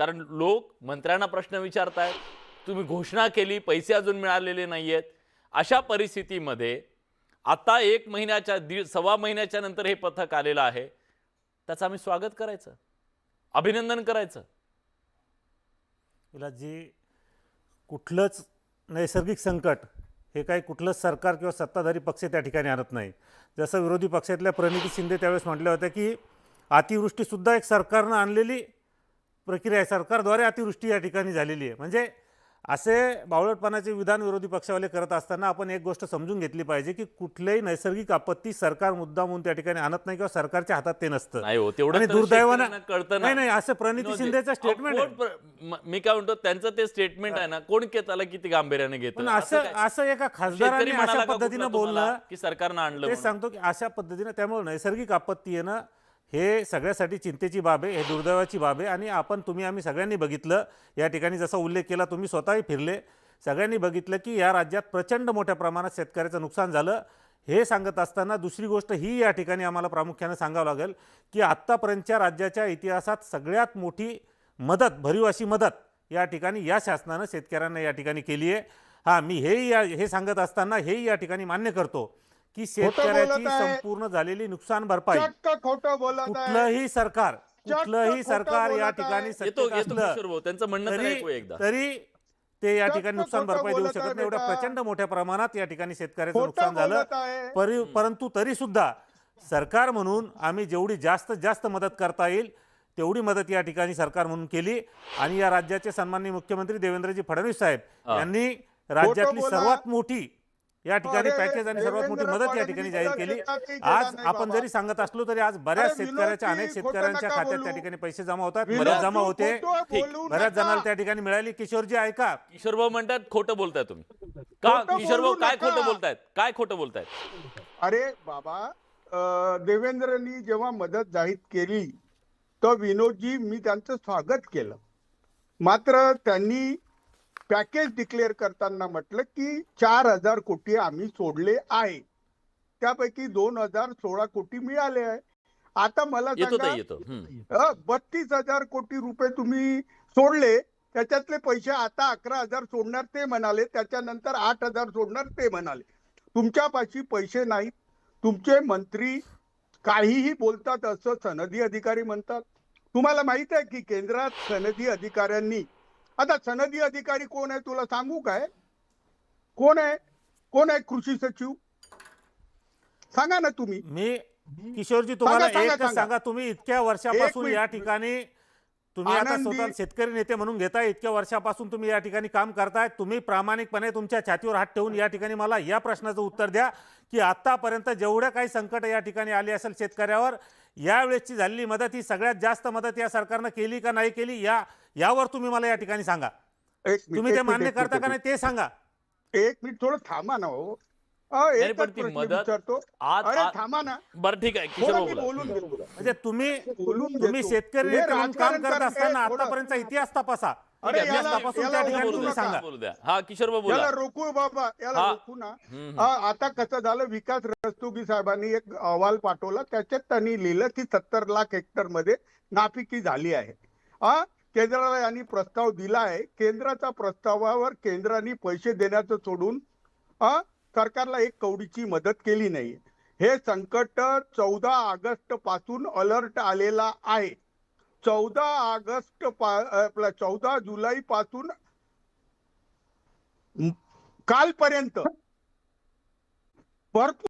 कारण लोक मंत्र्यांना प्रश्न विचारतायत तुम्ही घोषणा केली पैसे अजून मिळालेले नाही आहेत अशा परिस्थितीमध्ये आता एक महिन्याच्या दीड सव्वा महिन्याच्या नंतर हे पथक आलेलं आहे. त्याचं आम्ही स्वागत करायचं. अभिनंदन करायचं. विलासजी कुठलंच नैसर्गिक संकट हे काही कुठलंच सरकार किंवा सत्ताधारी पक्ष त्या ठिकाणी आणत नाही. जसं विरोधी पक्षातल्या प्रणिती शिंदे त्यावेळेस म्हटल्या होत्या की अतिवृष्टीसुद्धा एक सरकारनं आणलेली प्रक्रिया आहे. सरकारद्वारे अतिवृष्टी या ठिकाणी झालेली आहे. म्हणजे असे बावळटपणाचे विधान विरोधी पक्षावाले करत असताना आपण एक गोष्ट समजून घेतली पाहिजे की कुठल्याही नैसर्गिक आपत्ती सरकार मुद्दा म्हणून त्या ठिकाणी आणत नाही किंवा सरकारच्या हातात ते नसतं. हो तेवढं आणि दुर्दैवानं कळतं ना. नाही नाही असं प्रणिती शिंदेचं स्टेटमेंट आहे. म- काय म्हणतो त्यांचं ते स्टेटमेंट आहे ना कोण के त्याला किती गांभीर्याने घेतं? असं? असं एका खासदाराने अशा पद्धतीनं बोलणं की सरकारनं आणलं ते? सांगतो की अशा पद्धतीनं त्यामुळे नैसर्गिक आपत्ती येणं हे सगळ्यासाठी चिंतेची बाब आहे हे दुर्दैवाची बाब आहे आणि आपण तुम्ही आम्ही सगळ्यांनी बघितलं. या ठिकाणी जसा उल्लेख केला तुम्ही स्वतःही फिरले. सगळ्यांनी बघितलं की या राज्यात प्रचंड मोठ्या प्रमाणात शेतकऱ्याचं नुकसान झालं. हे सांगत असताना दुसरी गोष्ट ही या ठिकाणी आम्हाला प्रामुख्याने सांगावं लागेल की आत्तापर्यंतच्या राज्याच्या इतिहासात सगळ्यात मोठी मदत भरीव अशी मदत या ठिकाणी या शासनानं शेतकऱ्यांना या ठिकाणी केली आहे. हां मी हेही या हे सांगत असताना हेही या ठिकाणी मान्य करतो. की शेतकऱ्याची. संपूर्ण झालेली नुकसान भरपाई. चक्क खोटं बोलत आहे. कुठलंही सरकार कुठलंही सरकार या ठिकाणी त्यांचं म्हणणं तर ऐकू तरी एकदा. तरी ते या ठिकाणी नुकसान भरपाई देऊ शकत नाही. एवढ्या. प्रचंड मोठ्या प्रमाणात या ठिकाणी शेतकऱ्याचं नुकसान झालं. परंतु तरी सुद्धा सरकार म्हणून आम्ही जेवढी जास्त जास्त मदत करता येईल तेवढी मदत या ठिकाणी सरकार म्हणून केली. आणि या राज्याचे सन्माननीय मुख्यमंत्री देवेंद्रजी फडणवीस साहेब हा. यांनी राज्यातली. सर्वात मोठी या ठिकाणी पॅकेज आणि सर्वात मोठी मदत या ठिकाणी जाहीर केली आज आपण. जरी सांगत असलो तरी आज बऱ्याच शेतकऱ्याच्या अनेक शेतकऱ्यांच्या खात्यात. त्या ठिकाणी पैसे जमा होतात बऱ्याच जमा होते बऱ्याच. जणांना त्या ठिकाणी मिळाली किशोरजी ऐका किशोर भाऊ म्हणतात खोटं बोलताय तुम्ही का किशोर भाऊ काय. खोटं बोलतायत काय खोटं बोलतायत अरे बाबा देवेंद्रनी जेव्हा मदत जाहीर केली तर विनोदजी मी त्यांचं स्वागत केलं मात्र त्यांनी पॅकेज डिक्लेअर करताना म्हटलं की चार हजार कोटी आम्ही सोडले आहे. त्यापैकी दोन हजार सोळा कोटी मिळाले आहे. आता मला सांगा. बत्तीस हजार कोटी रुपये तुम्ही सोडले त्याच्यातले पैसे आता अकरा हजार सोडणार ते म्हणाले त्याच्यानंतर आठ हजार सोडणार ते म्हणाले. तुमच्यापाशी पैसे नाहीत. तुमचे मंत्री काहीही बोलतात असं सनदी अधिकारी म्हणतात. तुम्हाला माहीत आहे की केंद्रात सनदी अधिकाऱ्यांनी आता सनदी अधिकारी कोण आहे तुला सांगू काय? कोण आहे? कोण आहे कृषी सचिव? सांगा ना तुम्ही. मी किशोरजी तुम्हाला सांगा, सांगा, एकच सांगा. सांगा तुम्ही इतक्या वर्षापासून मिनिट. या ठिकाणी तुम्ही आता आनंदी- स्वतः शेतकरी नेते म्हणून घेताय इतक्या वर्षापासून तुम्ही या ठिकाणी काम करताय. तुम्ही प्रामाणिकपणे तुमच्या छातीवर हात ठेवून या ठिकाणी मला या प्रश्नाचं उत्तर द्या की आतापर्यंत जेवढ्या काही संकट या ठिकाणी आली असेल शेतकऱ्यावर यावेळेसची झालेली मदत ही सगळ्यात जास्त मदत या सरकारनं केली का नाही केली या यावर तुम्ही मला या ठिकाणी सांगा. एक मिनिट, तुम्ही ते मान्य करता का नाही ते सांगा. एक मिनिट थोडं थांबा ना हो. बरं ठीक आहे म्हणजे तुम्ही बोलून तुम्ही. शेतकरी काम करत असताना आतापर्यंतचा इतिहास तपासा. अरे ठीक आहे, याला- तपासून याला त्या किशोर ठिकाणी भाऊ बोलू तुम्ही बोलू नका. सांगा. बोलू द्या हा किशोर बोला. याला रोखू बाबा याला हा. रोखू ना. हम्म, आता कसं झालं विकास रस्तोगी साहेबांनी एक अहवाल पाठवला त्याच्यात त्यांनी लिहिलं की सत्तर लाख हेक्टरमध्ये नापिकी झाली आहे. हा केंद्राला यांनी प्रस्ताव दिला आहे. केंद्राच्या प्रस्तावावर केंद्राने पैसे देण्याचं सोडून हा सरकारला एक कवडीची मदत केली नाही हे संकट चौदा ऑगस्टपासून अलर्ट आलेला आहे. चौदा ऑगस्ट आपला चौदा जुलै पासून कालपर्यंत. भरपूर